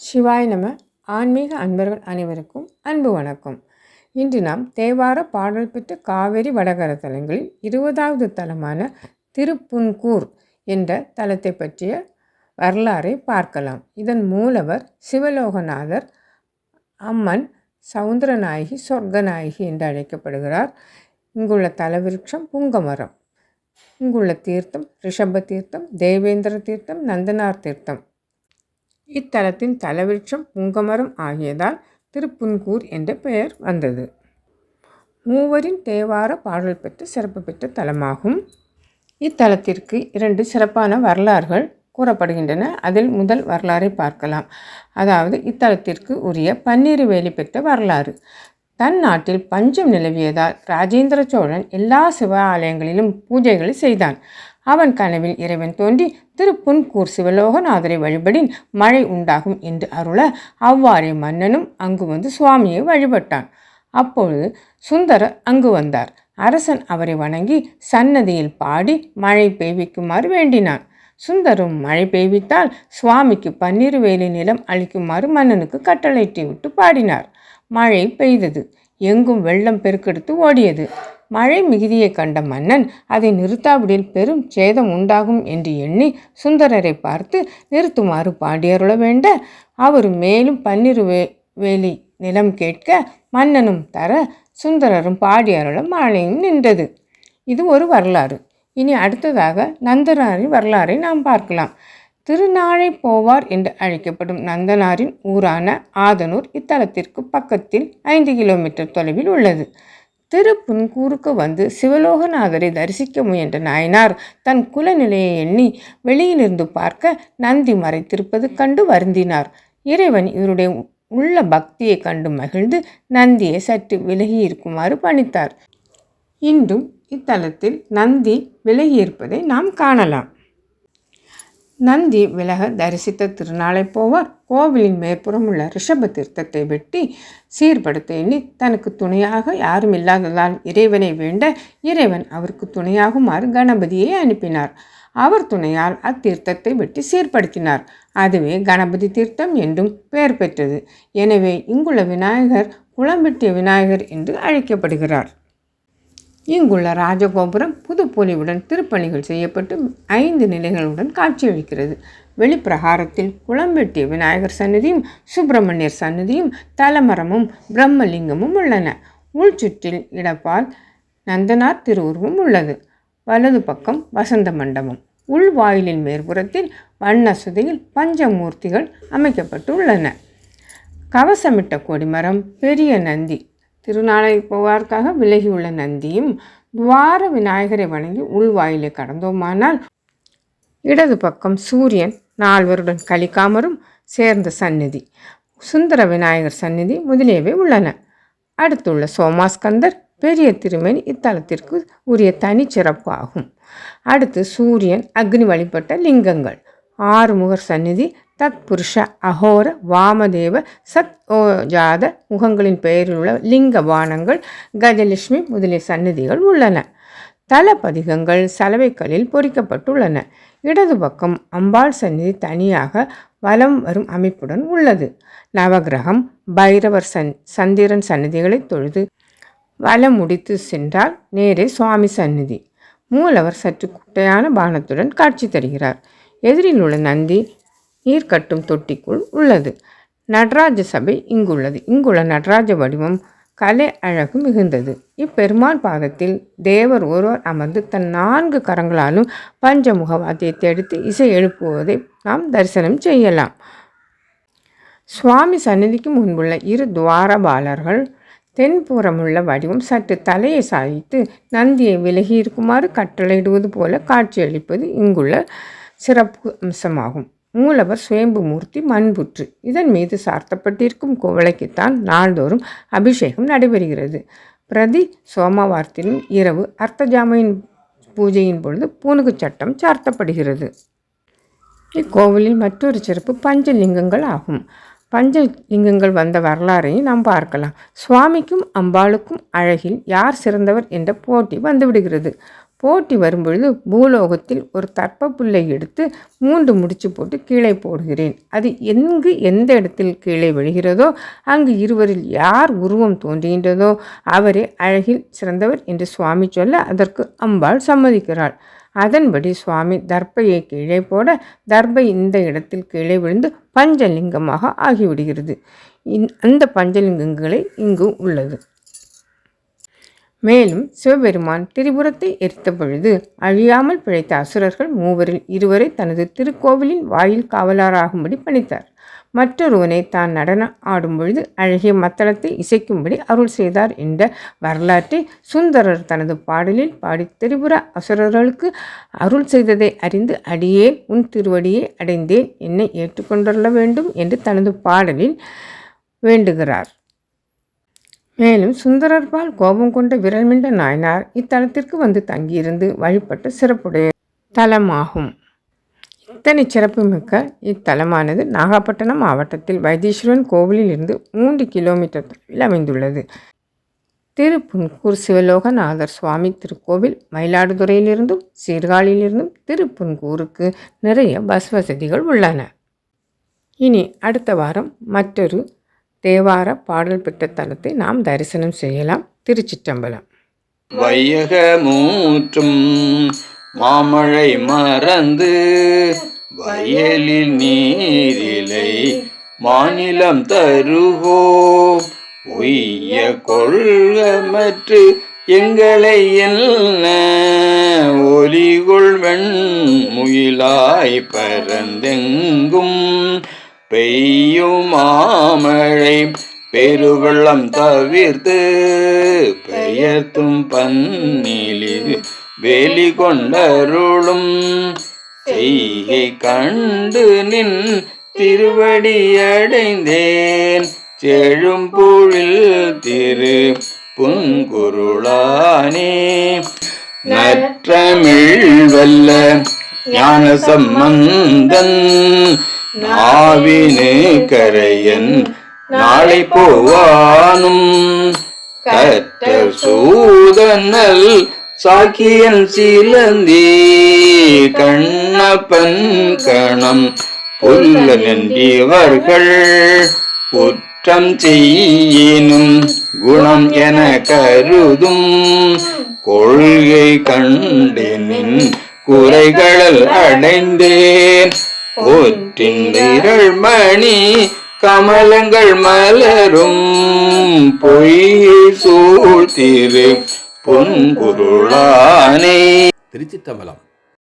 சிவாய் நம. ஆன்மீக அன்பர்கள் அனைவருக்கும் அன்பு வணக்கம். இன்று நாம் தேவார பாடல் பெற்ற காவேரி வடகர தலங்களில் இருபதாவது தலமான திருப்புன்கூர் என்ற தலத்தை பற்றிய வரலாறை பார்க்கலாம். இதன் மூலவர் சிவலோகநாதர் அம்மன் சவுந்தரநாயகி சொர்க்கநாயகி என்று அழைக்கப்படுகிறார். இங்குள்ள தலவிருட்சம் புங்கமரம். இங்குள்ள தீர்த்தம் ரிஷப தீர்த்தம் தேவேந்திர தீர்த்தம் நந்தனார் தீர்த்தம். இத்தலத்தின் தலவிருட்சம் புங்கமரம் ஆகியதால் திருப்புன்கூர் என்ற பெயர் வந்தது. மூவரின் தேவார பாடல் பெற்ற சிறப்பு பெற்ற தலமாகும். இத்தலத்திற்கு இரண்டு சிறப்பான வரலாறுகள் கூறப்படுகின்றன. அதில் முதல் வரலாறை பார்க்கலாம். அதாவது இத்தலத்திற்கு உரிய பன்னீர் வேலி பெற்ற வரலாறு. தன் நாட்டில் பஞ்சம் நிலவியதால் ராஜேந்திர சோழன் எல்லா சிவ ஆலயங்களிலும் பூஜைகளை செய்தான். அவன் கனவில் இறைவன் தோன்றி திருப்புன்கூர் சிவலோகநாதரை வழிபடின் மழை உண்டாகும் என்று அருள அவ்வாறே மன்னனும் அங்கு வந்து சுவாமியை வழிபட்டான். அப்பொழுது சுந்தரர் அங்கு வந்தார். அரசன் அவரை வணங்கி சன்னதியில் பாடி மழை பெய்விக்குமாறு வேண்டினான். சுந்தரும் மழை பெய்வித்தால் சுவாமிக்கு பன்னீர் வேலி நிலம் அளிக்குமாறு மன்னனுக்கு கட்டளையிட்டு விட்டு பாடினார். மழை பெய்தது. எங்கும் வெள்ளம் பெருக்கெடுத்து ஓடியது. மழை மிகுதியை கண்ட மன்னன் அதை நிறுத்தாவிடில் பெரும் சேதம் உண்டாகும் என்று எண்ணி சுந்தரரை பார்த்து நிறுத்துமாறு பாண்டியருள வேண்ட? அவர் மேலும் பன்னிரு வே வேலி நிலம் கேட்க மன்னனும் தர சுந்தரரும் பாடியருள மழையும் நின்றது. இது ஒரு வரலாறு. இனி அடுத்ததாக நந்தனாரின் வரலாறை நாம் பார்க்கலாம். திருநாழை போவார் என்று அழைக்கப்படும் நந்தனாரின் ஊரான ஆதனூர் இத்தலத்திற்கு பக்கத்தில் ஐந்து கிலோமீட்டர் தொலைவில் உள்ளது. திருப்புன்கூருக்கு வந்து சிவலோகநாதரை தரிசிக்க முயன்ற நாயனார் தன் குலநிலையை எண்ணி வெளியிலிருந்து பார்க்க நந்தி மறைத்திருப்பது கண்டு வருந்தினார். இறைவன் இவருடைய உள்ள பக்தியை கண்டு மகிழ்ந்து நந்தியை சற்று விலகி இருக்குமாறு பணித்தார். இன்றும் இத்தலத்தில் நந்தி விலகியிருப்பதை நாம் காணலாம். நந்தி விலக தரிசித்த திருநாளை போவார் கோவிலின் மேற்புறம் உள்ள ரிஷப தீர்த்தத்தை வெட்டி சீர்படுத்த எண்ணி தனக்கு துணையாக யாரும் இல்லாததால் இறைவனை வேண்ட இறைவன் அவருக்கு துணையாகுமாறு கணபதியை அனுப்பினார். அவர் துணையால் அத்தீர்த்தத்தை வெட்டி சீர்படுத்தினார். அதுவே கணபதி தீர்த்தம் என்றும் பெயர் பெற்றது. எனவே இங்குள்ள விநாயகர் குளம்பெட்டிய விநாயகர் என்று அழைக்கப்படுகிறார். இங்குள்ள ராஜகோபுரம் புதுப்பொலிவுடன் திருப்பணிகள் செய்யப்பட்டு ஐந்து நிலைகளுடன் காட்சியளிக்கிறது வெளிப்பிரகாரத்தில் குளம்பெட்டிய விநாயகர் சன்னதியும் சுப்பிரமணியர் சன்னதியும் தலமரமும் பிரம்மலிங்கமும் உள்ளன. உள்சுற்றில் இடப்பால் நந்தனார் திருவுருவம் உள்ளது. வலது பக்கம் வசந்த மண்டபம். உள்வாயிலின் மேற்புறத்தில் வண்ண சுதையில் பஞ்சமூர்த்திகள் அமைக்கப்பட்டு உள்ளன கவசமிட்ட கொடிமரம் பெரிய நந்தி திருநாளை போவார்க்காக விலகியுள்ள நந்தியும் துவார விநாயகரை வணங்கி உள்வாயிலை கடந்தோமானால் இடது பக்கம் சூரியன் நால்வருடன் கலிக்காமரும் சேர்ந்த சந்நிதி சுந்தர விநாயகர் சந்நிதி முதலியவை உள்ளன. அடுத்துள்ள சோமாஸ்கந்தர் பெரிய திருமேனி இத்தலத்திற்கு உரிய தனிச்சிறப்பு ஆகும். அடுத்து சூரியன் அக்னி வழிபட்ட லிங்கங்கள் ஆறுமுகர் சந்நிதி தத் புருஷ அகோர வாமதேவ சத் ஓஜாத முகங்களின் பெயரில் உள்ள லிங்க பானங்கள் கஜலட்சுமி முதலிய சன்னதிகள் உள்ளன. தல பதிகங்கள் சலவைக்கல்லில் பொறிக்கப்பட்டுள்ளன. இடது பக்கம் அம்பாள் சந்நிதி தனியாக வலம் வரும் அமைப்புடன் உள்ளது. நவகிரகம் பைரவர் சன் சந்திரன் சன்னதிகளை தொழுது வலம் முடித்து சென்றால் நேரே சுவாமி சந்நிதி. மூலவர் சற்று குட்டையான பானத்துடன் காட்சி தருகிறார். எதிரில் உள்ள நந்தி நீர் கட்டும் தொட்டிக்குள் உள்ளது. நடராஜ சபை இங்குள்ளது. இங்குள்ள நடராஜ வடிவம் கலை அழகு மிகுந்தது. இப்பெருமான் பாதத்தில் தேவர் ஒருவர் அமர்ந்து தன் நான்கு கரங்களாலும் பஞ்சமுக வாத்தியத்தை எடுத்து இசை எழுப்புவதை நாம் தரிசனம் செய்யலாம். சுவாமி சந்நிதிக்கு முன்புள்ள இரு துவாரபாலர்கள் தென்புறமுள்ள வடிவம் சற்று தலையை சாய்த்து நந்தியை விலகி இருக்குமாறு கட்டளையிடுவது போல காட்சியளிப்பது இங்குள்ள சிறப்பு அம்சமாகும். மூலவர் சுயம்பு மூர்த்தி மண்புற்று. இதன் மீது சார்த்தப்பட்டிருக்கும் குவளைக்குத்தான் நாள்தோறும் அபிஷேகம் நடைபெறுகிறது. பிரதி சோமவாரத்திலும் இரவு அர்த்தஜாமையின் பூஜையின் பொழுது பூனுகு சட்டம் சார்த்தப்படுகிறது. இக்கோவிலில் மற்றொரு சிறப்பு பஞ்சலிங்கங்கள் ஆகும். பஞ்சலிங்கங்கள் வந்த வரலாறையும் நாம் பார்க்கலாம். சுவாமிக்கும் அம்பாளுக்கும் அழகில் யார் சிறந்தவர் என்ற போட்டி வந்துவிடுகிறது. போட்டி வரும்பொழுது பூலோகத்தில் ஒரு தர்ப்ப புல்லை எடுத்து மூன்று முடிச்சு போட்டு கீழே போடுகிறேன். அது எங்கு எந்த இடத்தில் கீழே விழுகிறதோ அங்கு இருவரில் யார் உருவம் தோன்றுகின்றதோ அவரே அழகில் சிறந்தவர் என்று சுவாமி சொல்ல அதற்கு அம்பாள் சம்மதிக்கிறாள். அதன்படி சுவாமி தர்பையை கீழே போட தர்பை இந்த இடத்தில் கீழே விழுந்து பஞ்சலிங்கமாக ஆகிவிடுகிறது. அந்த பஞ்சலிங்கங்களை இங்கு உள்ளது. மேலும் சிவபெருமான் திரிபுரத்தை எரித்த பொழுது அழியாமல் பிழைத்த அசுரர்கள் மூவரில் இருவரை தனது திருக்கோவிலின் வாயில் காவலாராகும்படி பணித்தார். மற்றொருவனை தான் நடனம் ஆடும் பொழுது அழகிய மத்தளத்தை இசைக்கும்படி அருள் செய்தார் என்ற வரலாற்றை சுந்தரர் தனது பாடலில் பாடி திரிபுர அசுரர்களுக்கு அருள் செய்ததை அறிந்து அடியேன் உன் திருவடியை அடைந்தேன் என்னை ஏற்றுக்கொண்டுள்ள வேண்டும் என்று தனது பாடலில் வேண்டுகிறார். மேலும் சுந்தரர்பால் கோபம் கொண்ட விரல்மிண்ட நாயனார் இத்தலத்திற்கு வந்து தங்கியிருந்து வழிபட்ட சிறப்புடைய தலமாகும். இத்தனை சிறப்புமிக்க இத்தலமானது நாகப்பட்டினம் மாவட்டத்தில் வைத்தீஸ்வரன் கோவிலில் இருந்து மூன்று கிலோமீட்டர் தொலைவில் அமைந்துள்ளது. திருப்புன்கூர் சிவலோகநாதர் சுவாமி திருக்கோவில் மயிலாடுதுறையிலிருந்தும் சீர்காழியிலிருந்தும் திருப்புன்கூருக்கு நிறைய பஸ் வசதிகள் உள்ளன. இனி அடுத்த வாரம் மற்றொரு தேவார பாடல் பெற்ற தலத்தை நாம் தரிசனம் செய்யலாம். திருச்சிற்றம்பலம். வையக மூற்றும் மாமழை மறந்து வயலில் நீரிலை மாநிலம் தருகோ. உய்ய கொள்கமற்று எங்களை என்ன? ஒலிகொள் வெண்முயிலாய் பரந்தெங்கும் பெய்யும் மாமழை பெருவெள்ளம் தவிர்த்து பெயர்த்தும் பன்னிலில் வேலி கொண்டருளும். செய்கை கண்டு நின் திருவடியடைந்தேன் செழும்பொழில் திரு புன்குருளானே. நற்றமிழ் வல்ல ஞான சம்பந்தன் நாவினே கரையன் நாளை போவானும். கற்ற சூதனல் சாக்கியன் சிலந்தி கண்ணப்பன் கணம் புல்ல நின்றவர்கள் குற்றம் செய்யினும் குணம் என கருதும். கொள்கை கண்டேனின் குறைகளல் அடைந்தேன். போற்றின் விரல் மணி கமலங்கள் மலரும் பொய் சூழ்த்திரு பொன்பொருளானே திருச்சித்தம்பலம்